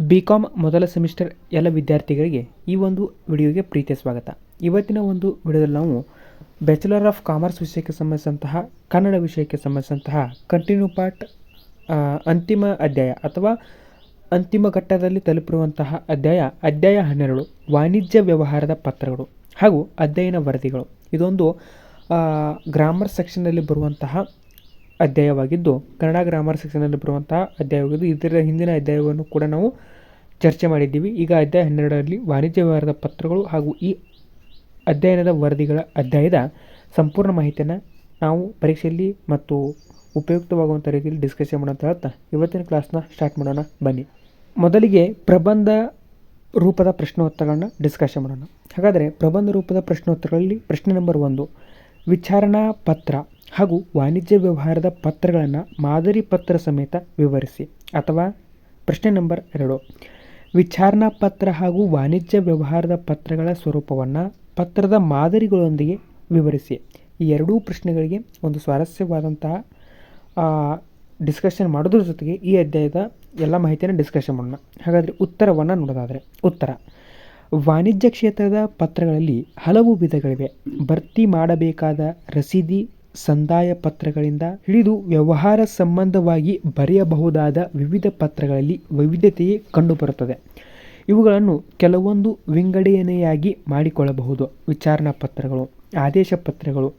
B com ಮೊದಲ semester ಎಲ್ಲ ವಿದ್ಯಾರ್ಥಿಗಳಿಗೆ ಈ ಒಂದು ವಿಡಿಯೋಗೆ ಪ್ರೀತಿಯ ಸ್ವಾಗತ. ಇವತ್ತಿನ ಒಂದು ವಿಡಿಯೋದಲ್ಲಿ ನಾವು ಬ್ಯಾಚುಲರ್ ಆಫ್ ಕಾಮರ್ಸ್ ವಿಷಯಕ್ಕೆ ಸಂಬಂಧಿಸಿದಂತಹ, ಕನ್ನಡ ವಿಷಯಕ್ಕೆ ಸಂಬಂಧಿಸಿದಂತಹ ಕಂಟಿನ್ಯೂ ಪಾರ್ಟ್ ಅಂತಿಮ ಅಧ್ಯಾಯ ಅಥವಾ ಅಂತಿಮ ಘಟ್ಟದಲ್ಲಿ ತಲುಪಿರುವಂತಹ ಅಧ್ಯಾಯ ಅಧ್ಯಾಯ ಹನ್ನೆರಡು, ವಾಣಿಜ್ಯ ವ್ಯವಹಾರದ ಪತ್ರಗಳು ಹಾಗೂ ಅಧ್ಯಯನ ವರದಿಗಳು. ಇದೊಂದು ಗ್ರಾಮರ್ ಸೆಕ್ಷನ್ನಲ್ಲಿ ಬರುವಂತಹ ಅಧ್ಯಾಯವಾಗಿದ್ದು, ಕನ್ನಡ ಗ್ರಾಮರ್ ಸೆಕ್ಷನಲ್ಲಿ ಬರುವಂತಹ ಅಧ್ಯಾಯವಾಗಿದ್ದು ಇದರ ಹಿಂದಿನ ಅಧ್ಯಾಯವನ್ನು ಕೂಡ ನಾವು ಚರ್ಚೆ ಮಾಡಿದ್ದೀವಿ. ಈಗ ಅಧ್ಯಾಯ ಹನ್ನೆರಡರಲ್ಲಿ ವಾಣಿಜ್ಯ ವ್ಯವಹಾರದ ಪತ್ರಗಳು ಹಾಗೂ ಈ ಅಧ್ಯಯನದ ವರದಿಗಳ ಅಧ್ಯಾಯದ ಸಂಪೂರ್ಣ ಮಾಹಿತಿಯನ್ನು ನಾವು ಪರೀಕ್ಷೆಯಲ್ಲಿ ಮತ್ತು ಉಪಯುಕ್ತವಾಗುವಂಥ ರೀತಿಯಲ್ಲಿ ಡಿಸ್ಕಷನ್ ಮಾಡೋಣ ಅಂತ ಹೇಳ್ತಾ, ಇವತ್ತಿನ ಕ್ಲಾಸ್ನ ಸ್ಟಾರ್ಟ್ ಮಾಡೋಣ. ಬನ್ನಿ. ಮೊದಲಿಗೆ ಪ್ರಬಂಧ ರೂಪದ ಪ್ರಶ್ನೋತ್ತರಗಳನ್ನ ಡಿಸ್ಕಷನ್ ಮಾಡೋಣ. ಹಾಗಾದರೆ ಪ್ರಬಂಧ ರೂಪದ ಪ್ರಶ್ನೋತ್ತರಗಳಲ್ಲಿ ಪ್ರಶ್ನೆ ನಂಬರ್ ಒಂದು, ವಿಚಾರಣಾ ಪತ್ರ. ಹಾಗೂ ವಾಣಿಜ್ಯ ವ್ಯವಹಾರದ ಪತ್ರಗಳನ್ನು ಮಾದರಿ ಪತ್ರ ಸಮೇತ ವಿವರಿಸಿ. ಅಥವಾ ಪ್ರಶ್ನೆ ನಂಬರ್ ಎರಡು. ವಿಚಾರಣಾ ಪತ್ರ ಹಾಗೂ ವಾಣಿಜ್ಯ ವ್ಯವಹಾರದ ಪತ್ರಗಳ ಸ್ವರೂಪವನ್ನು ಪತ್ರದ ಮಾದರಿಗಳೊಂದಿಗೆ ವಿವರಿಸಿ. ಈ ಎರಡೂ ಪ್ರಶ್ನೆಗಳಿಗೆ ಒಂದು ಸ್ವಾರಸ್ಯವಾದಂತಹ ಡಿಸ್ಕಷನ್ ಮಾಡೋದ್ರ ಜೊತೆಗೆ ಈ ಅಧ್ಯಾಯದ ಎಲ್ಲ ಮಾಹಿತಿಯನ್ನು ಡಿಸ್ಕಷನ್ ಮಾಡೋಣ. ಹಾಗಾದರೆ ಉತ್ತರವನ್ನು ನೋಡೋದಾದರೆ, ಉತ್ತರ. ವಾಣಿಜ್ಯ ಕ್ಷೇತ್ರದ ಪತ್ರಗಳಲ್ಲಿ ಹಲವು ವಿಧಗಳಿವೆ. ಭರ್ತಿ ಮಾಡಬೇಕಾದ ರಸೀದಿ ಸಂದಾಯ ಪತ್ರಗಳಿಂದ ಹಿಡಿದು ವ್ಯವಹಾರ ಸಂಬಂಧವಾಗಿ ಬರೆಯಬಹುದಾದ ವಿವಿಧ ಪತ್ರಗಳಲ್ಲಿ ವೈವಿಧ್ಯತೆಯೇ ಕಂಡುಬರುತ್ತದೆ. ಇವುಗಳನ್ನು ಕೆಲವೊಂದು ವಿಂಗಡಣೆಯಾಗಿ ಮಾಡಿಕೊಳ್ಳಬಹುದು. ವಿಚಾರಣಾ ಪತ್ರಗಳು, ಆದೇಶ ಪತ್ರಗಳು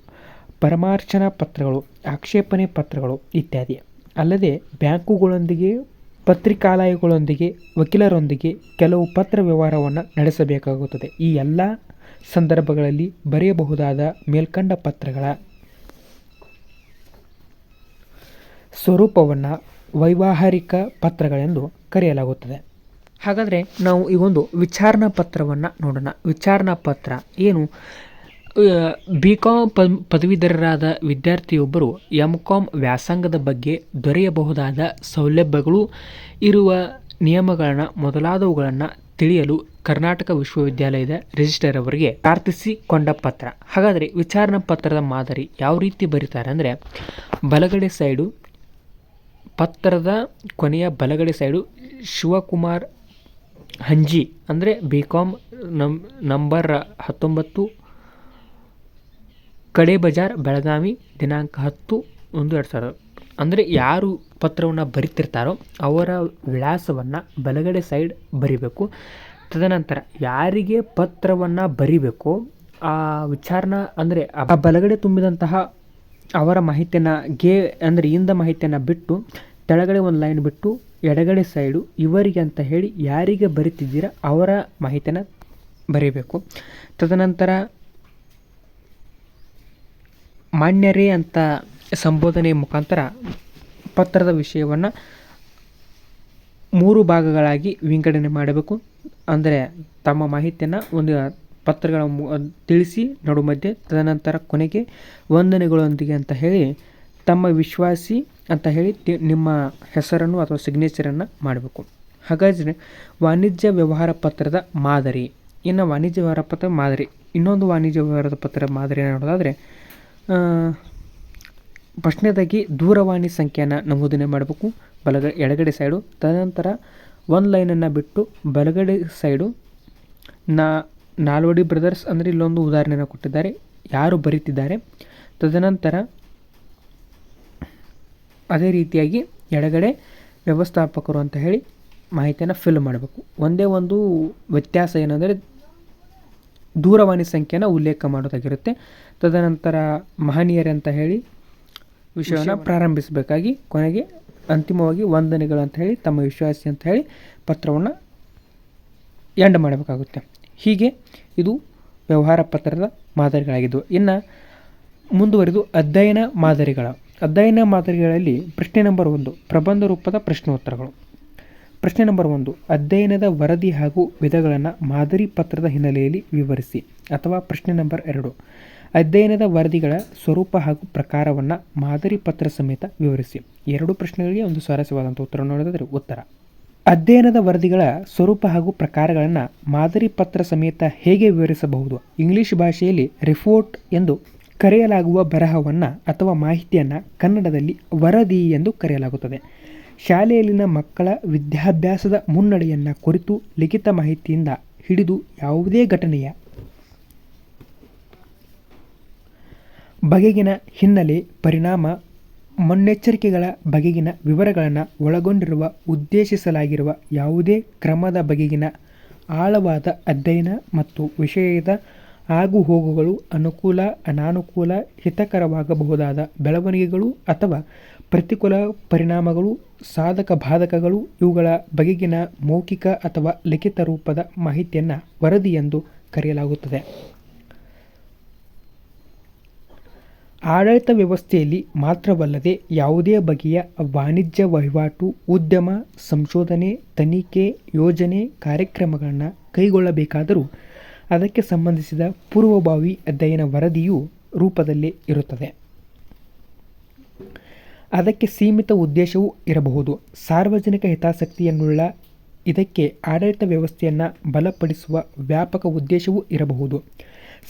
ಪರಮಾರ್ಚನಾ ಪತ್ರಗಳು, ಆಕ್ಷೇಪಣೆ ಪತ್ರಗಳು ಇತ್ಯಾದಿ. ಅಲ್ಲದೆ ಬ್ಯಾಂಕುಗಳೊಂದಿಗೆ, ಪತ್ರಿಕಾಲಯಗಳೊಂದಿಗೆ, ವಕೀಲರೊಂದಿಗೆ ಕೆಲವು ಪತ್ರ ವ್ಯವಹಾರವನ್ನು ನಡೆಸಬೇಕಾಗುತ್ತದೆ. ಈ ಎಲ್ಲ ಸಂದರ್ಭಗಳಲ್ಲಿ ಬರೆಯಬಹುದಾದ ಮೇಲ್ಕಂಡ ಪತ್ರಗಳ ಸ್ವರೂಪವನ್ನು ವೈವಾಹಾರಿಕ ಪತ್ರಗಳೆಂದು ಕರೆಯಲಾಗುತ್ತದೆ. ಹಾಗಾದರೆ ನಾವು ಈ ಒಂದು ವಿಚಾರಣಾ ಪತ್ರವನ್ನು ನೋಡೋಣ. ವಿಚಾರಣಾ ಪತ್ರ ಏನು? ಬಿ ಕಾಮ್ ಪ, ಪದವೀಧರರಾದ ವಿದ್ಯಾರ್ಥಿಯೊಬ್ಬರು ಎಂ ಕಾಮ್ ವ್ಯಾಸಂಗದ ಬಗ್ಗೆ ದೊರೆಯಬಹುದಾದ ಸೌಲಭ್ಯಗಳು ಇರುವ ನಿಯಮಗಳನ್ನು ಮೊದಲಾದವುಗಳನ್ನು ತಿಳಿಯಲು ಕರ್ನಾಟಕ ವಿಶ್ವವಿದ್ಯಾಲಯದ ರಿಜಿಸ್ಟರ್ ಅವರಿಗೆ ಪ್ರಾರ್ಥಿಸಿಕೊಂಡ ಪತ್ರ. ಹಾಗಾದರೆ ವಿಚಾರಣಾ ಪತ್ರದ ಮಾದರಿ ಯಾವ ರೀತಿ ಬರೀತಾರೆ ಅಂದರೆ ಬಲಗಡೆ ಸೈಡು ಪತ್ರದ ಕೊನೆಯ ಬಲಗಡೆ ಸೈಡು ಶಿವಕುಮಾರ್ ಹಂಜಿ, ಅಂದರೆ ಬಿ ಕಾಮ್ ನಂ ನಂಬರ್ ಹತ್ತೊಂಬತ್ತು, ಕಡೆ ಬಜಾರ್, ಬೆಳಗಾವಿ, ದಿನಾಂಕ ಹತ್ತು ಒಂದು ಎರಡು ಸಾವಿರ. ಅಂದರೆ ಯಾರು ಪತ್ರವನ್ನು ಬರಿತಿರ್ತಾರೋ ಅವರ ವಿಳಾಸವನ್ನು ಬಲಗಡೆ ಸೈಡ್ ಬರಿಬೇಕು. ತದನಂತರ ಯಾರಿಗೆ ಪತ್ರವನ್ನು ಬರಿಬೇಕು ಆ ವಿಚಾರನ, ಅಂದರೆ ಆ ಬಲಗಡೆ ತುಂಬಿದಂತಹ ಅವರ ಮಾಹಿತಿಯನ್ನು ಗೇ, ಅಂದರೆ ಇಂದ ಮಾಹಿತಿಯನ್ನು ಬಿಟ್ಟು ತೆಳಗಡೆ ಒಂದು ಲೈನ್ ಬಿಟ್ಟು ಎಡಗಡೆ ಸೈಡು ಇವರಿಗೆ ಅಂತ ಹೇಳಿ ಯಾರಿಗೆ ಬರಿತಿದ್ದೀರ ಅವರ ಮಾಹಿತಿನ ಬರೀಬೇಕು. ತದನಂತರ ಮಾನ್ಯರೇ ಅಂತ ಸಂಬೋಧನೆ ಮುಖಾಂತರ ಪತ್ರದ ವಿಷಯವನ್ನು ಮೂರು ಭಾಗಗಳಾಗಿ ವಿಂಗಡಣೆ ಮಾಡಬೇಕು. ಅಂದರೆ ತಮ್ಮ ಮಾಹಿತಿಯನ್ನು ಒಂದು ಪತ್ರಗಳ ತಿಳಿಸಿ, ನಡು ಮಧ್ಯೆ, ತದನಂತರ ಕೊನೆಗೆ ವಂದನೆಗಳೊಂದಿಗೆ ಅಂತ ಹೇಳಿ ತಮ್ಮ ವಿಶ್ವಾಸಿ ಅಂತ ಹೇಳಿ ನಿಮ್ಮ ಹೆಸರನ್ನು ಅಥವಾ ಸಿಗ್ನೇಚರನ್ನು ಮಾಡಬೇಕು. ಹಾಗಾದರೆ ವಾಣಿಜ್ಯ ವ್ಯವಹಾರ ಪತ್ರದ ಮಾದರಿ. ಇನ್ನು ವಾಣಿಜ್ಯ ವ್ಯವಹಾರ ಪತ್ರ ಮಾದರಿ. ಇನ್ನೊಂದು ವಾಣಿಜ್ಯ ವ್ಯವಹಾರದ ಪತ್ರ ಮಾದರಿ ನೋಡೋದಾದರೆ ಪ್ರಶ್ನೆದಾಗಿ ದೂರವಾಣಿ ಸಂಖ್ಯೆಯನ್ನು ನಮೂದನೆ ಮಾಡಬೇಕು. ಬಲಗ, ಎಡಗಡೆ ಸೈಡು ತದನಂತರ ಒಂದು ಲೈನನ್ನು ಬಿಟ್ಟು ಬಲಗಡೆ ಸೈಡು ನಾ, ನಾಲ್ವಡಿ ಬ್ರದರ್ಸ್ ಅಂದರೆ ಇಲ್ಲೊಂದು ಉದಾಹರಣೆಯನ್ನು ಕೊಟ್ಟಿದ್ದಾರೆ. ಯಾರು ಬರೀತಿದ್ದಾರೆ? ತದನಂತರ ಅದೇ ರೀತಿಯಾಗಿ ಎಡಗಡೆ ವ್ಯವಸ್ಥಾಪಕರು ಅಂತ ಹೇಳಿ ಮಾಹಿತಿಯನ್ನು ಫಿಲ್ ಮಾಡಬೇಕು. ಒಂದೇ ಒಂದು ವ್ಯತ್ಯಾಸ ಏನಂದರೆ ದೂರವಾಣಿ ಸಂಖ್ಯೆಯನ್ನು ಉಲ್ಲೇಖ ಮಾಡೋದಾಗಿರುತ್ತೆ. ತದನಂತರ ಮಹನೀಯರಂತ ಅಂತ ಹೇಳಿ ವಿಷಯವನ್ನು ಪ್ರಾರಂಭಿಸಬೇಕಾಗಿ ಕೊನೆಗೆ ಅಂತಿಮವಾಗಿ ವಂದನೆಗಳು ಅಂತ ಹೇಳಿ ತಮ್ಮ ವಿಶ್ವಾಸಿ ಅಂತ ಹೇಳಿ ಪತ್ರವನ್ನು ಎಂಡ್ ಮಾಡಬೇಕಾಗುತ್ತೆ. ಹೀಗೆ ಇದು ವ್ಯವಹಾರ ಪತ್ರದ ಮಾದರಿಗಳಾಗಿದ್ದವು ಇನ್ನು ಮುಂದುವರಿದು ಅಧ್ಯಯನ ಮಾದರಿಗಳ ಅಧ್ಯಯನ ಮಾದರಿಗಳಲ್ಲಿ ಪ್ರಶ್ನೆ ನಂಬರ್ ಒಂದು, ಪ್ರಬಂಧ ರೂಪದ ಪ್ರಶ್ನೋತ್ತರಗಳು. ಪ್ರಶ್ನೆ ನಂಬರ್ ಒಂದು, ಅಧ್ಯಯನದ ವರದಿ ಹಾಗೂ ವಿಧಗಳನ್ನು ಮಾದರಿ ಪತ್ರದ ಹಿನ್ನೆಲೆಯಲ್ಲಿ ವಿವರಿಸಿ ಅಥವಾ ಪ್ರಶ್ನೆ ನಂಬರ್ ಎರಡು, ಅಧ್ಯಯನದ ವರದಿಗಳ ಸ್ವರೂಪ ಹಾಗೂ ಪ್ರಕಾರವನ್ನು ಮಾದರಿ ಪತ್ರ ಸಮೇತ ವಿವರಿಸಿ. ಎರಡು ಪ್ರಶ್ನೆಗಳಿಗೆ ಒಂದು ಸ್ವಾರಸ್ಯವಾದಂಥ ಉತ್ತರ ನೋಡಿದರೆ ಉತ್ತರ. ಅಧ್ಯಯನದ ವರದಿಗಳ ಸ್ವರೂಪ ಹಾಗೂ ಪ್ರಕಾರಗಳನ್ನು ಮಾದರಿ ಪತ್ರ ಸಮೇತ ಹೇಗೆ ವಿವರಿಸಬಹುದು? ಇಂಗ್ಲಿಷ್ ಭಾಷೆಯಲ್ಲಿ ರಿಪೋರ್ಟ್ ಎಂದು ಕರೆಯಲಾಗುವ ಬರಹವನ್ನು ಅಥವಾ ಮಾಹಿತಿಯನ್ನು ಕನ್ನಡದಲ್ಲಿ ವರದಿ ಎಂದು ಕರೆಯಲಾಗುತ್ತದೆ. ಶಾಲೆಯಲ್ಲಿನ ಮಕ್ಕಳ ವಿದ್ಯಾಭ್ಯಾಸದ ಮುನ್ನಡೆಯನ್ನು ಕುರಿತು ಲಿಖಿತ ಮಾಹಿತಿಯಿಂದ ಹಿಡಿದು ಯಾವುದೇ ಘಟನೆಯ ಬಗೆಗಿನ ಹಿನ್ನೆಲೆ, ಪರಿಣಾಮ, ಮುನ್ನೆಚ್ಚರಿಕೆಗಳ ಬಗೆಗಿನ ವಿವರಗಳನ್ನು ಒಳಗೊಂಡಿರುವ, ಉದ್ದೇಶಿಸಲಾಗಿರುವ ಯಾವುದೇ ಕ್ರಮದ ಬಗೆಗಿನ ಆಳವಾದ ಅಧ್ಯಯನ ಮತ್ತು ವಿಷಯದ ಆಗುಹೋಗುಗಳು ಅನುಕೂಲ, ಅನಾನುಕೂಲ, ಹಿತಕರವಾಗಬಹುದಾದ ಬೆಳವಣಿಗೆಗಳು ಅಥವಾ ಪ್ರತಿಕೂಲ ಪರಿಣಾಮಗಳು, ಸಾಧಕ ಬಾಧಕಗಳು, ಇವುಗಳ ಬಗೆಗಿನ ಮೌಖಿಕ ಅಥವಾ ಲಿಖಿತ ರೂಪದ ಮಾಹಿತಿಯನ್ನು ವರದಿ ಎಂದು ಕರೆಯಲಾಗುತ್ತದೆ. ಆಡಳಿತ ವ್ಯವಸ್ಥೆಯಲ್ಲಿ ಮಾತ್ರವಲ್ಲದೆ ಯಾವುದೇ ಬಗೆಯ ವಾಣಿಜ್ಯ ವಹಿವಾಟು, ಉದ್ಯಮ, ಸಂಶೋಧನೆ, ತನಿಖೆ, ಯೋಜನೆ, ಕಾರ್ಯಕ್ರಮಗಳನ್ನು ಕೈಗೊಳ್ಳಬೇಕಾದರೂ ಅದಕ್ಕೆ ಸಂಬಂಧಿಸಿದ ಪೂರ್ವಭಾವಿ ಅಧ್ಯಯನ ವರದಿಯು ರೂಪದಲ್ಲಿ ಇರುತ್ತದೆ. ಅದಕ್ಕೆ ಸೀಮಿತ ಉದ್ದೇಶವೂ ಇರಬಹುದು. ಸಾರ್ವಜನಿಕ ಹಿತಾಸಕ್ತಿಯನ್ನುಳ್ಳ ಇದಕ್ಕೆ ಆಡಳಿತ ವ್ಯವಸ್ಥೆಯನ್ನು ಬಲಪಡಿಸುವ ವ್ಯಾಪಕ ಉದ್ದೇಶವೂ ಇರಬಹುದು.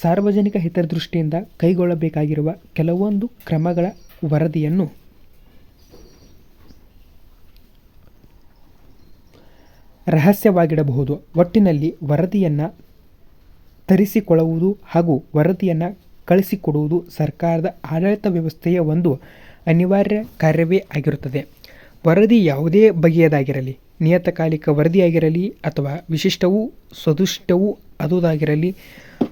ಸಾರ್ವಜನಿಕ ಹಿತದೃಷ್ಟಿಯಿಂದ ಕೈಗೊಳ್ಳಬೇಕಾಗಿರುವ ಕೆಲವೊಂದು ಕ್ರಮಗಳ ವರದಿಯನ್ನು ರಹಸ್ಯವಾಗಿಡಬಹುದು. ಒಟ್ಟಿನಲ್ಲಿ ವರದಿಯನ್ನು ತರಿಸಿಕೊಳ್ಳುವುದು ಹಾಗೂ ವರದಿಯನ್ನು ಕಳಿಸಿಕೊಡುವುದು ಸರ್ಕಾರದ ಆಡಳಿತ ವ್ಯವಸ್ಥೆಯ ಒಂದು ಅನಿವಾರ್ಯ ಕಾರ್ಯವೇ ಆಗಿರುತ್ತದೆ. ವರದಿ ಯಾವುದೇ ಬಗೆಯದಾಗಿರಲಿ, ನಿಯತಕಾಲಿಕ ವರದಿಯಾಗಿರಲಿ ಅಥವಾ ವಿಶಿಷ್ಟವೂ ಸದುಷ್ಟವೂ ಅದುದಾಗಿರಲಿ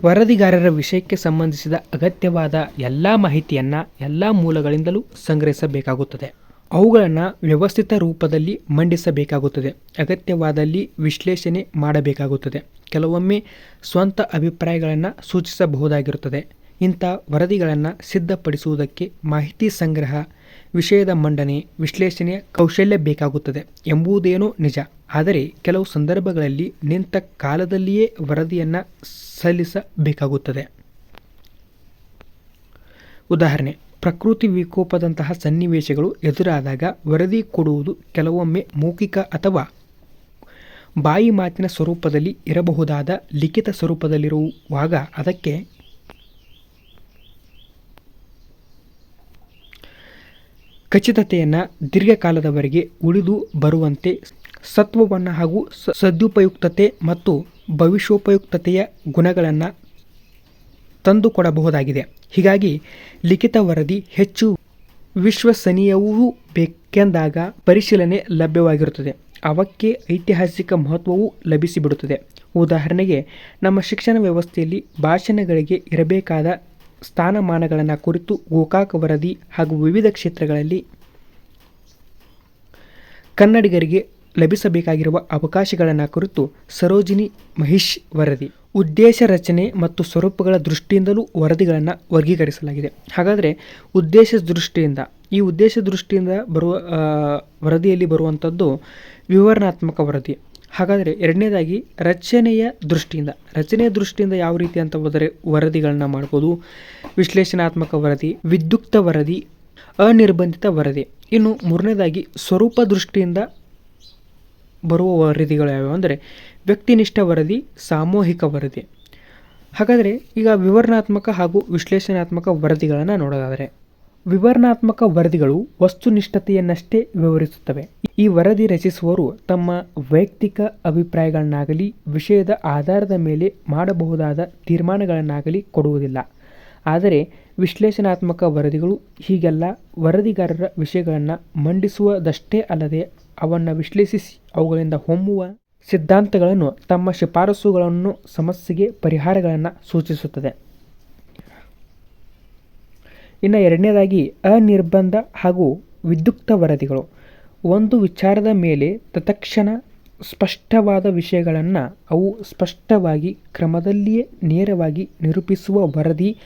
ವರದಿಗಾರರ ವಿಷಯಕ್ಕೆ ಸಂಬಂಧಿಸಿದ ಅಗತ್ಯವಾದ ಎಲ್ಲ ಮಾಹಿತಿಯನ್ನು ಎಲ್ಲ ಮೂಲಗಳಿಂದಲೂ ಸಂಗ್ರಹಿಸಬೇಕಾಗುತ್ತದೆ. ಅವುಗಳನ್ನು ವ್ಯವಸ್ಥಿತ ರೂಪದಲ್ಲಿ ಮಂಡಿಸಬೇಕಾಗುತ್ತದೆ. ಅಗತ್ಯವಾದಲ್ಲಿ ವಿಶ್ಲೇಷಣೆ ಮಾಡಬೇಕಾಗುತ್ತದೆ. ಕೆಲವೊಮ್ಮೆ ಸ್ವಂತ ಅಭಿಪ್ರಾಯಗಳನ್ನು ಸೂಚಿಸಬಹುದಾಗಿರುತ್ತದೆ. ಇಂಥ ವರದಿಗಳನ್ನು ಸಿದ್ಧಪಡಿಸುವುದಕ್ಕೆ ಮಾಹಿತಿ ಸಂಗ್ರಹ, ವಿಷಯದ ಮಂಡನೆ ವಿಶ್ಲೇಷಣೆಯ ಕೌಶಲ್ಯ ಬೇಕಾಗುತ್ತದೆ ಎಂಬುದೇನೋ ನಿಜ. ಆದರೆ ಕೆಲವು ಸಂದರ್ಭಗಳಲ್ಲಿ ನಿಂತ ಕಾಲದಲ್ಲಿಯೇ ವರದಿಯನ್ನು ಸಲ್ಲಿಸಬೇಕಾಗುತ್ತದೆ. ಉದಾಹರಣೆ ಪ್ರಕೃತಿ ವಿಕೋಪದಂತಹ ಸನ್ನಿವೇಶಗಳು ಎದುರಾದಾಗ ವರದಿ ಕೊಡುವುದು ಕೆಲವೊಮ್ಮೆ ಮೌಖಿಕ ಅಥವಾ ಬಾಯಿ ಮಾತಿನ ಸ್ವರೂಪದಲ್ಲಿ ಇರಬಹುದಾದ ಲಿಖಿತ ಸ್ವರೂಪದಲ್ಲಿರುವಾಗ ಅದಕ್ಕೆ ಖಚಿತತೆಯನ್ನು ದೀರ್ಘಕಾಲದವರೆಗೆ ಉಳಿದು ಬರುವಂತೆ ಸತ್ವವನ್ನು ಹಾಗೂ ಸದ್ಯುಪಯುಕ್ತತೆ ಮತ್ತು ಭವಿಷ್ಯೋಪಯುಕ್ತತೆಯ ಗುಣಗಳನ್ನು ತಂದುಕೊಡಬಹುದಾಗಿದೆ. ಹೀಗಾಗಿ ಲಿಖಿತ ವರದಿ ಹೆಚ್ಚು ವಿಶ್ವಸನೀಯವೂ ಬೇಕೆಂದಾಗ ಪರಿಶೀಲನೆ ಲಭ್ಯವಾಗಿರುತ್ತದೆ. ಅವಕ್ಕೆ ಐತಿಹಾಸಿಕ ಮಹತ್ವವೂ ಲಭಿಸಿಬಿಡುತ್ತದೆ. ಉದಾಹರಣೆಗೆ, ನಮ್ಮ ಶಿಕ್ಷಣ ವ್ಯವಸ್ಥೆಯಲ್ಲಿ ಭಾಷಣಗಳಿಗೆ ಇರಬೇಕಾದ ಸ್ಥಾನಮಾನಗಳನ್ನು ಕುರಿತು ಗೋಕಾಕ್ ವರದಿ ಹಾಗೂ ವಿವಿಧ ಕ್ಷೇತ್ರಗಳಲ್ಲಿ ಕನ್ನಡಿಗರಿಗೆ ಲಭಿಸಬೇಕಾಗಿರುವ ಅವಕಾಶಗಳನ್ನು ಕುರಿತು ಸರೋಜಿನಿ ಮಹಿಷ್ ವರದಿ. ಉದ್ದೇಶ ರಚನೆ ಮತ್ತು ಸ್ವರೂಪಗಳ ದೃಷ್ಟಿಯಿಂದಲೂ ವರದಿಗಳನ್ನು ವರ್ಗೀಕರಿಸಲಾಗಿದೆ. ಹಾಗಾದರೆ ಉದ್ದೇಶ ದೃಷ್ಟಿಯಿಂದ, ಈ ಉದ್ದೇಶ ದೃಷ್ಟಿಯಿಂದ ಬರುವ ವರದಿಯಲ್ಲಿ ಬರುವಂಥದ್ದು ವಿವರಣಾತ್ಮಕ ವರದಿ. ಹಾಗಾದರೆ ಎರಡನೇದಾಗಿ ರಚನೆಯ ದೃಷ್ಟಿಯಿಂದ. ರಚನೆಯ ದೃಷ್ಟಿಯಿಂದ ಯಾವ ರೀತಿ ಅಂತ ಹೋದರೆ ವರದಿಗಳನ್ನ ಮಾಡ್ಬೋದು. ವಿಶ್ಲೇಷಣಾತ್ಮಕ ವರದಿ, ವಿದ್ಯುಕ್ತ ವರದಿ, ಅನಿರ್ಬಂಧಿತ ವರದಿ. ಇನ್ನು ಮೂರನೇದಾಗಿ ಸ್ವರೂಪ ದೃಷ್ಟಿಯಿಂದ ಬರುವ ವರದಿಗಳು ಯಾವ್ಯಾವು ಅಂದರೆ ವ್ಯಕ್ತಿನಿಷ್ಠ ವರದಿ, ಸಾಮೂಹಿಕ ವರದಿ. ಹಾಗಾದರೆ ಈಗ ವಿವರಣಾತ್ಮಕ ಹಾಗೂ ವಿಶ್ಲೇಷಣಾತ್ಮಕ ವರದಿಗಳನ್ನು ನೋಡೋದಾದರೆ, ವಿವರಣಾತ್ಮಕ ವರದಿಗಳು ವಸ್ತುನಿಷ್ಠತೆಯನ್ನಷ್ಟೇ ವಿವರಿಸುತ್ತವೆ. ಈ ವರದಿ ರಚಿಸುವವರು ತಮ್ಮ ವೈಯಕ್ತಿಕ ಅಭಿಪ್ರಾಯಗಳನ್ನಾಗಲಿ, ವಿಷಯದ ಆಧಾರದ ಮೇಲೆ ಮಾಡಬಹುದಾದ ತೀರ್ಮಾನಗಳನ್ನಾಗಲಿ ಕೊಡುವುದಿಲ್ಲ. ಆದರೆ ವಿಶ್ಲೇಷಣಾತ್ಮಕ ವರದಿಗಳು ಹೀಗೆಲ್ಲ ವರದಿಗಾರರ ವಿಷಯಗಳನ್ನು ಮಂಡಿಸುವುದಷ್ಟೇ ಅಲ್ಲದೆ ಅವನ್ನು ವಿಶ್ಲೇಷಿಸಿ ಅವುಗಳಿಂದ ಹೊಮ್ಮುವ ಸಿದ್ಧಾಂತಗಳನ್ನು ತಮ್ಮ ಶಿಫಾರಸುಗಳನ್ನು ಸಮಸ್ಯೆಗೆ ಪರಿಹಾರಗಳನ್ನು ಸೂಚಿಸುತ್ತದೆ. ಇನ್ನು ಎರಡನೇದಾಗಿ, ಅನಿರ್ಬಂಧ ಹಾಗೂ ವಿದ್ಯುಕ್ತ ವರದಿಗಳು. ಒಂದು ವಿಚಾರದ ಮೇಲೆ ತತ್ಕ್ಷಣ ಸ್ಪಷ್ಟವಾದ ವಿಷಯಗಳನ್ನು ಅವು ಸ್ಪಷ್ಟವಾಗಿ, ಕ್ರಮದಲ್ಲಿಯೇ ನೇರವಾಗಿ ನಿರೂಪಿಸುವ ವರದಿ,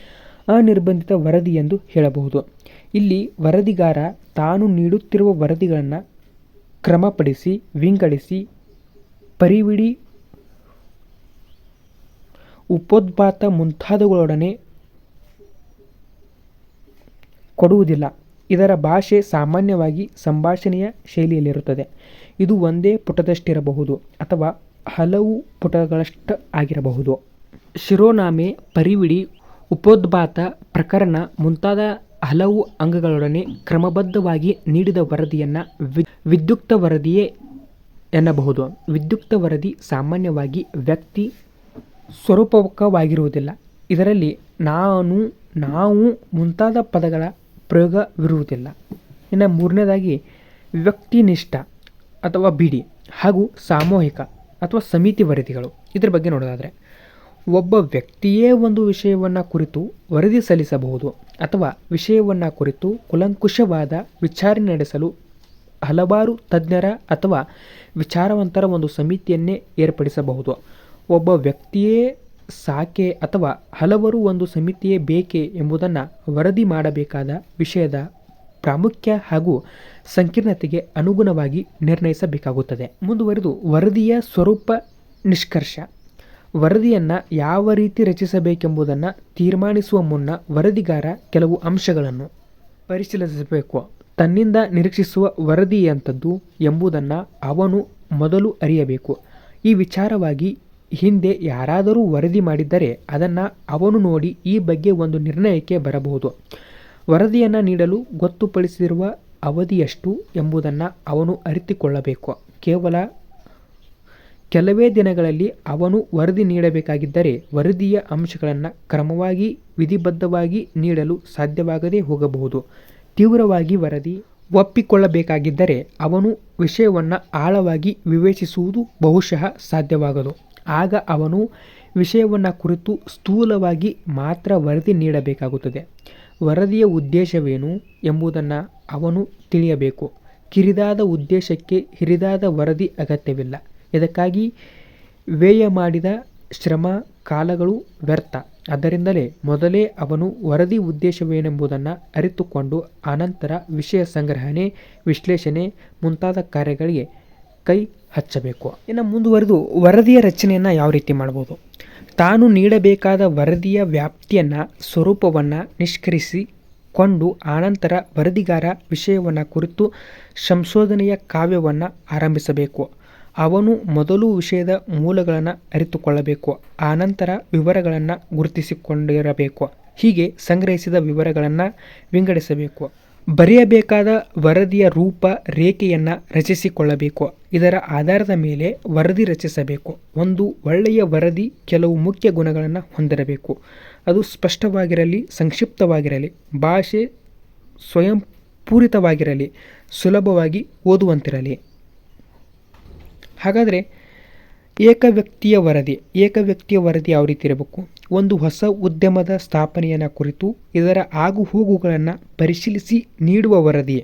ಅನಿರ್ಬಂಧಿತ ವರದಿ ಎಂದು ಹೇಳಬಹುದು. ಇಲ್ಲಿ ವರದಿಗಾರ ತಾನು ನೀಡುತ್ತಿರುವ ವರದಿಗಳನ್ನು ಕ್ರಮಪಡಿಸಿ, ವಿಂಗಡಿಸಿ ಪರಿವಿಡಿ ಉಪೋದ್ಭಾತ ಮುಂತಾದವುಗಳೊಡನೆ ಕೊಡುವುದಿಲ್ಲ. ಇದರ ಭಾಷೆ ಸಾಮಾನ್ಯವಾಗಿ ಸಂಭಾಷಣೆಯ ಶೈಲಿಯಲ್ಲಿರುತ್ತದೆ. ಇದು ಒಂದೇ ಪುಟದಷ್ಟಿರಬಹುದು ಅಥವಾ ಹಲವು ಪುಟಗಳಷ್ಟು ಆಗಿರಬಹುದು. ಶಿರೋನಾಮೆ, ಪರಿವಿಡಿ, ಉಪೋದ್ಭಾತ, ಪ್ರಕರಣ ಮುಂತಾದ ಹಲವು ಅಂಗಗಳೊಡನೆ ಕ್ರಮಬದ್ಧವಾಗಿ ನೀಡಿದ ವರದಿಯನ್ನು ವಿದ್ಯುಕ್ತ ವರದಿಯೇ ಎನ್ನಬಹುದು. ವಿದ್ಯುಕ್ತ ವರದಿ ಸಾಮಾನ್ಯವಾಗಿ ವ್ಯಕ್ತಿ ಸ್ವರೂಪಕವಾಗಿರುವುದಿಲ್ಲ. ಇದರಲ್ಲಿ ನಾನು, ನಾವು ಮುಂತಾದ ಪದಗಳ ಪ್ರಯೋಗವಿರುವುದಿಲ್ಲ. ಇನ್ನು ಮೂರನೇದಾಗಿ, ವ್ಯಕ್ತಿನಿಷ್ಠ ಅಥವಾ ಬಿಡಿ ಹಾಗೂ ಸಾಮೂಹಿಕ ಅಥವಾ ಸಮಿತಿ ವರದಿಗಳು. ಇದರ ಬಗ್ಗೆ ನೋಡೋದಾದರೆ, ಒಬ್ಬ ವ್ಯಕ್ತಿಯೇ ಒಂದು ವಿಷಯವನ್ನು ಕುರಿತು ವರದಿ ಸಲ್ಲಿಸಬಹುದು ಅಥವಾ ವಿಷಯವನ್ನು ಕುರಿತು ಕುಲಂಕುಷವಾದ ವಿಚಾರಣೆ ನಡೆಸಲು ಹಲವಾರು ತಜ್ಞರ ಅಥವಾ ವಿಚಾರವಂತರ ಒಂದು ಸಮಿತಿಯನ್ನೇ ಏರ್ಪಡಿಸಬಹುದು. ಒಬ್ಬ ವ್ಯಕ್ತಿಯೇ ಸಾಕೆ ಅಥವಾ ಹಲವರು ಒಂದು ಸಮಿತಿಯೇ ಬೇಕೆ ಎಂಬುದನ್ನು ವರದಿ ಮಾಡಬೇಕಾದ ವಿಷಯದ ಪ್ರಾಮುಖ್ಯ ಹಾಗೂ ಸಂಕೀರ್ಣತೆಗೆ ಅನುಗುಣವಾಗಿ ನಿರ್ಣಯಿಸಬೇಕಾಗುತ್ತದೆ. ಮುಂದುವರೆದು, ವರದಿಯ ಸ್ವರೂಪ ನಿಷ್ಕರ್ಷ. ವರದಿಯನ್ನು ಯಾವ ರೀತಿ ರಚಿಸಬೇಕೆಂಬುದನ್ನು ತೀರ್ಮಾನಿಸುವ ಮುನ್ನ ವರದಿಗಾರ ಕೆಲವು ಅಂಶಗಳನ್ನು ಪರಿಶೀಲಿಸಬೇಕು. ತನ್ನಿಂದ ನಿರೀಕ್ಷಿಸುವ ವರದಿಯಂಥದ್ದು ಎಂಬುದನ್ನು ಅವನು ಮೊದಲು ಅರಿಯಬೇಕು. ಈ ವಿಚಾರವಾಗಿ ಹಿಂದೆ ಯಾರಾದರೂ ವರದಿ ಮಾಡಿದ್ದರೆ ಅದನ್ನು ಅವನು ನೋಡಿ ಈ ಬಗ್ಗೆ ಒಂದು ನಿರ್ಣಯಕ್ಕೆ ಬರಬಹುದು. ವರದಿಯನ್ನು ನೀಡಲು ಗೊತ್ತುಪಡಿಸಿರುವ ಅವಧಿಯಷ್ಟು ಎಂಬುದನ್ನು ಅವನು ಅರಿತುಕೊಳ್ಳಬೇಕು. ಕೇವಲ ಕೆಲವೇ ದಿನಗಳಲ್ಲಿ ಅವನು ವರದಿ ನೀಡಬೇಕಾಗಿದ್ದರೆ ವರದಿಯ ಅಂಶಗಳನ್ನು ಕ್ರಮವಾಗಿ, ವಿಧಿಬದ್ಧವಾಗಿ ನೀಡಲು ಸಾಧ್ಯವಾಗದೇ ಹೋಗಬಹುದು. ತೀವ್ರವಾಗಿ ವರದಿ ಒಪ್ಪಿಕೊಳ್ಳಬೇಕಾಗಿದ್ದರೆ ಅವನು ವಿಷಯವನ್ನು ಆಳವಾಗಿ ವಿವೇಚಿಸುವುದು ಬಹುಶಃ ಸಾಧ್ಯವಾಗದು. ಆಗ ಅವನು ವಿಷಯವನ್ನು ಕುರಿತು ಸ್ಥೂಲವಾಗಿ ಮಾತ್ರ ವರದಿ ನೀಡಬೇಕಾಗುತ್ತದೆ. ವರದಿಯ ಉದ್ದೇಶವೇನು ಎಂಬುದನ್ನು ಅವನು ತಿಳಿಯಬೇಕು. ಕಿರಿದಾದ ಉದ್ದೇಶಕ್ಕೆ ಹಿರಿದಾದ ವರದಿ ಅಗತ್ಯವಿಲ್ಲ. ಇದಕ್ಕಾಗಿ ವ್ಯಯ ಮಾಡಿದ ಶ್ರಮ ಕಾಲಗಳು ವ್ಯರ್ಥ. ಅದರಿಂದಲೇ ಮೊದಲೇ ಅವನು ವರದಿ ಉದ್ದೇಶವೇನೆಂಬುದನ್ನು ಅರಿತುಕೊಂಡು ಅನಂತರ ವಿಷಯ ಸಂಗ್ರಹಣೆ, ವಿಶ್ಲೇಷಣೆ ಮುಂತಾದ ಕಾರ್ಯಗಳಿಗೆ ಕೈ ಹಚ್ಚಬೇಕು. ಇನ್ನು ಮುಂದುವರೆದು ವರದಿಯ ರಚನೆಯನ್ನು ಯಾವ ರೀತಿ ಮಾಡ್ಬೋದು? ತಾನು ನೀಡಬೇಕಾದ ವರದಿಯ ವ್ಯಾಪ್ತಿಯನ್ನು, ಸ್ವರೂಪವನ್ನು ನಿಷ್ಕರಿಸಿಕೊಂಡು ಆನಂತರ ವರದಿಗಾರ ವಿಷಯವನ್ನು ಕುರಿತು ಸಂಶೋಧನೆಯ ಕಾವ್ಯವನ್ನು ಆರಂಭಿಸಬೇಕು. ಅವನು ಮೊದಲು ವಿಷಯದ ಮೂಲಗಳನ್ನು ಅರಿತುಕೊಳ್ಳಬೇಕು ಆನಂತರ ವಿವರಗಳನ್ನು ಗುರುತಿಸಿಕೊಂಡಿರಬೇಕು, ಹೀಗೆ ಸಂಗ್ರಹಿಸಿದ ವಿವರಗಳನ್ನು ವಿಂಗಡಿಸಬೇಕು. ಬರೆಯಬೇಕಾದ ವರದಿಯ ರೂಪ ರೇಖೆಯನ್ನು ರಚಿಸಿಕೊಳ್ಳಬೇಕು, ಇದರ ಆಧಾರದ ಮೇಲೆ ವರದಿ ರಚಿಸಬೇಕು. ಒಂದು ಒಳ್ಳೆಯ ವರದಿ ಕೆಲವು ಮುಖ್ಯ ಗುಣಗಳನ್ನು ಹೊಂದಿರಬೇಕು, ಅದು ಸ್ಪಷ್ಟವಾಗಿರಲಿ, ಸಂಕ್ಷಿಪ್ತವಾಗಿರಲಿ, ಭಾಷೆ ಸ್ವಯಂ ಪೂರಿತವಾಗಿರಲಿ ಸುಲಭವಾಗಿ ಓದುವಂತಿರಲಿ. ಹಾಗಾದರೆ ಏಕವ್ಯಕ್ತಿಯ ವರದಿ ಏಕವ್ಯಕ್ತಿಯ ವರದಿ ಯಾವ ರೀತಿ ಇರಬೇಕು? ಒಂದು ಹೊಸ ಉದ್ಯಮದ ಸ್ಥಾಪನೆಯನ್ನು ಕುರಿತು, ಇದರ ಆಗುಹೋಗುಗಳನ್ನು ಪರಿಶೀಲಿಸಿ ನೀಡುವ ವರದಿ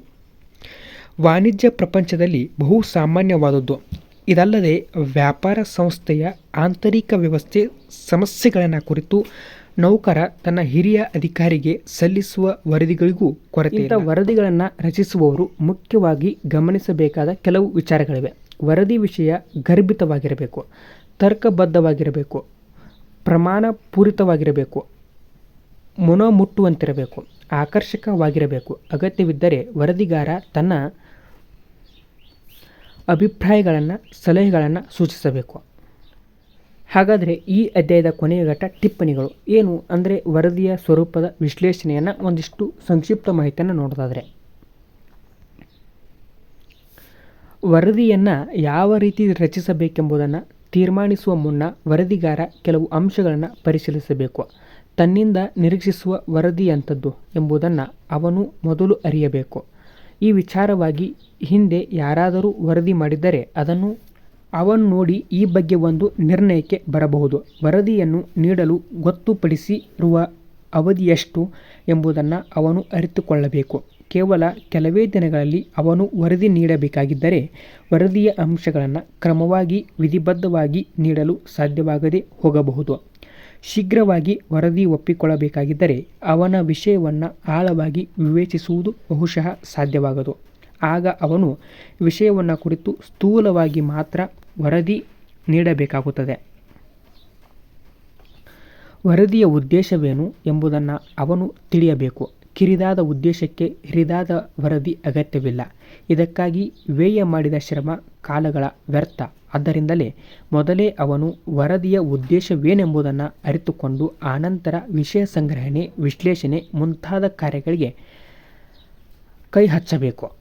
ವಾಣಿಜ್ಯ ಪ್ರಪಂಚದಲ್ಲಿ ಬಹು ಸಾಮಾನ್ಯವಾದದ್ದು. ಇದಲ್ಲದೆ ವ್ಯಾಪಾರ ಸಂಸ್ಥೆಯ ಆಂತರಿಕ ವ್ಯವಸ್ಥೆ ಸಮಸ್ಯೆಗಳನ್ನು ಕುರಿತು ನೌಕರ ತನ್ನ ಹಿರಿಯ ಅಧಿಕಾರಿಗೆ ಸಲ್ಲಿಸುವ ವರದಿಗಳಿಗೂ ಕೊರತೆ ವರದಿಗಳನ್ನು ರಚಿಸುವವರು ಮುಖ್ಯವಾಗಿ ಗಮನಿಸಬೇಕಾದ ಕೆಲವು ವಿಚಾರಗಳಿವೆ. ವರದಿ ವಿಷಯ ಗರ್ಭಿತವಾಗಿರಬೇಕು, ತರ್ಕಬದ್ಧವಾಗಿರಬೇಕು ಪ್ರಮಾಣ ಪೂರಿತವಾಗಿರಬೇಕು ಮುಟ್ಟುವಂತಿರಬೇಕು ಆಕರ್ಷಕವಾಗಿರಬೇಕು. ಅಗತ್ಯವಿದ್ದರೆ ವರದಿಗಾರ ತನ್ನ ಅಭಿಪ್ರಾಯಗಳನ್ನು, ಸಲಹೆಗಳನ್ನು ಸೂಚಿಸಬೇಕು. ಹಾಗಾದರೆ ಈ ಅಧ್ಯಾಯದ ಕೊನೆಯ ಘಟ್ಟ ಟಿಪ್ಪಣಿಗಳು ಏನು? ಅಂದರೆ ವರದಿಯ ಸ್ವರೂಪದ ವಿಶ್ಲೇಷಣೆಯನ್ನು ಒಂದಿಷ್ಟು ಸಂಕ್ಷಿಪ್ತ ಮಾಹಿತಿಯನ್ನು ನೋಡೋದಾದರೆ. ವರದಿಯನ್ನು ಯಾವ ರೀತಿ ರಚಿಸಬೇಕೆಂಬುದನ್ನು ತೀರ್ಮಾನಿಸುವ ಮುನ್ನ ವರದಿಗಾರ ಕೆಲವು ಅಂಶಗಳನ್ನು ಪರಿಶೀಲಿಸಬೇಕು. ತನ್ನಿಂದ ನಿರೀಕ್ಷಿಸುವ ವರದಿಯಂಥದ್ದು ಎಂಬುದನ್ನು ಅವನು ಮೊದಲು ಅರಿಯಬೇಕು. ಈ ವಿಚಾರವಾಗಿ ಹಿಂದೆ ಯಾರಾದರೂ ವರದಿ ಮಾಡಿದ್ದರೆ ಅದನ್ನು ಅವನು ನೋಡಿ ಈ ಬಗ್ಗೆ ಒಂದು ನಿರ್ಣಯಕ್ಕೆ ಬರಬಹುದು. ವರದಿಯನ್ನು ನೀಡಲು ಗೊತ್ತುಪಡಿಸಿರುವ ಅವಧಿಯೆಷ್ಟು ಎಂಬುದನ್ನು ಅವನು ಅರಿತುಕೊಳ್ಳಬೇಕು. ಕೇವಲ ಕೆಲವೇ ದಿನಗಳಲ್ಲಿ ಅವನು ವರದಿ ನೀಡಬೇಕಾಗಿದ್ದರೆ ವರದಿಯ ಅಂಶಗಳನ್ನು ಕ್ರಮವಾಗಿ ವಿಧಿಬದ್ಧವಾಗಿ ನೀಡಲು ಸಾಧ್ಯವಾಗದೇ ಹೋಗಬಹುದು. ಶೀಘ್ರವಾಗಿ ವರದಿ ಒಪ್ಪಿಕೊಳ್ಳಬೇಕಾಗಿದ್ದರೆ ಅವನ ವಿಷಯವನ್ನು ಆಳವಾಗಿ ವಿವೇಚಿಸುವುದು ಬಹುಶಃ ಸಾಧ್ಯವಾಗದು. ಆಗ ಅವನು ವಿಷಯವನ್ನು ಕುರಿತು ಸ್ಥೂಲವಾಗಿ ಮಾತ್ರ ವರದಿ ನೀಡಬೇಕಾಗುತ್ತದೆ. ವರದಿಯ ಉದ್ದೇಶವೇನು ಎಂಬುದನ್ನು ಅವನು ತಿಳಿಯಬೇಕು. ಕಿರಿದಾದ ಉದ್ದೇಶಕ್ಕೆ ಹಿರಿದಾದ ವರದಿ ಅಗತ್ಯವಿಲ್ಲ. ಇದಕ್ಕಾಗಿ ವ್ಯಯ ಮಾಡಿದ ಶ್ರಮ ಕಾಲಗಳ ವ್ಯರ್ಥ. ಆದ್ದರಿಂದಲೇ ಮೊದಲೇ ಅವನು ವರದಿಯ ಉದ್ದೇಶವೇನೆಂಬುದನ್ನು ಅರಿತುಕೊಂಡು ಆನಂತರ ವಿಷಯ ಸಂಗ್ರಹಣೆ, ವಿಶ್ಲೇಷಣೆ ಮುಂತಾದ ಕಾರ್ಯಗಳಿಗೆ ಕೈ ಹಚ್ಚಬೇಕು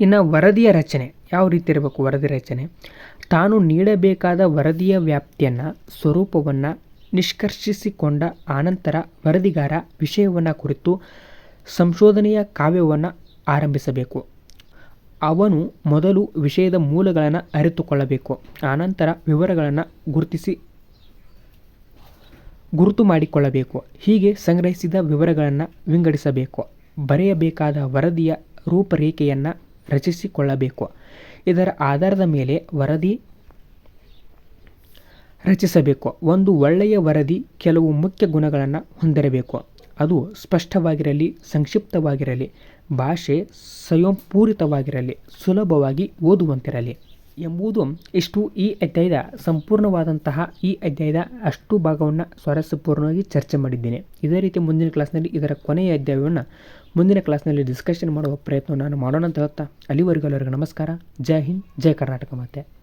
ಇನ್ನು ವರದಿಯ ರಚನೆ, ಯಾವ ರೀತಿ ಇರಬೇಕು ವರದಿ ರಚನೆ? ತಾನು ನೀಡಬೇಕಾದ ವರದಿಯ ವ್ಯಾಪ್ತಿಯನ್ನು, ಸ್ವರೂಪವನ್ನು ನಿಷ್ಕರ್ಷಿಸಿಕೊಂಡ ಆನಂತರ ವರದಿಗಾರ ವಿಷಯವನ್ನು ಕುರಿತು ಸಂಶೋಧನೆಯ ಕಾವ್ಯವನ್ನು ಆರಂಭಿಸಬೇಕು. ಅವನು ಮೊದಲು ವಿಷಯದ ಮೂಲಗಳನ್ನು ಅರಿತುಕೊಳ್ಳಬೇಕು. ಆನಂತರ ವಿವರಗಳನ್ನು ಗುರುತಿಸಿ ಗುರುತು ಮಾಡಿಕೊಳ್ಳಬೇಕು. ಹೀಗೆ ಸಂಗ್ರಹಿಸಿದ ವಿವರಗಳನ್ನು ವಿಂಗಡಿಸಬೇಕು. ಬರೆಯಬೇಕಾದ ವರದಿಯ ರೂಪರೇಖೆಯನ್ನು ರಚಿಸಿಕೊಳ್ಳಬೇಕು. ಇದರ ಆಧಾರದ ಮೇಲೆ ವರದಿ ರಚಿಸಬೇಕು. ಒಂದು ಒಳ್ಳೆಯ ವರದಿ ಕೆಲವು ಮುಖ್ಯ ಗುಣಗಳನ್ನು ಹೊಂದಿರಬೇಕು. ಅದು ಸ್ಪಷ್ಟವಾಗಿರಲಿ, ಸಂಕ್ಷಿಪ್ತವಾಗಿರಲಿ, ಭಾಷೆ ಸ್ವಯಂಪೂರಿತವಾಗಿರಲಿ, ಸುಲಭವಾಗಿ ಓದುವಂತಿರಲಿ ಎಂಬುದು ಇಷ್ಟು ಈ ಅಧ್ಯಾಯದ ಸಂಪೂರ್ಣವಾದಂತಹ ಈ ಅಧ್ಯಾಯದ ಅಷ್ಟು ಭಾಗವನ್ನು ಸ್ವಾರಸ್ಯಪೂರ್ಣವಾಗಿ ಚರ್ಚೆ ಮಾಡಿದ್ದೇನೆ. ಇದೇ ರೀತಿ ಮುಂದಿನ ಕ್ಲಾಸ್ನಲ್ಲಿ ಇದರ ಕೊನೆಯ ಅಧ್ಯಾಯವನ್ನು ಮುಂದಿನ ಕ್ಲಾಸ್ನಲ್ಲಿ ಡಿಸ್ಕಷನ್ ಮಾಡುವ ಪ್ರಯತ್ನ ನಾನು ಮಾಡೋಣ ಅಂತ ಹೇಳ್ತಾ, ಅಲ್ಲಿವರೆಗೂ ಎಲ್ಲರಿಗೂ ನಮಸ್ಕಾರ. ಜೈ ಹಿಂದ್, ಜೈ ಕರ್ನಾಟಕ ಮಾತೆ.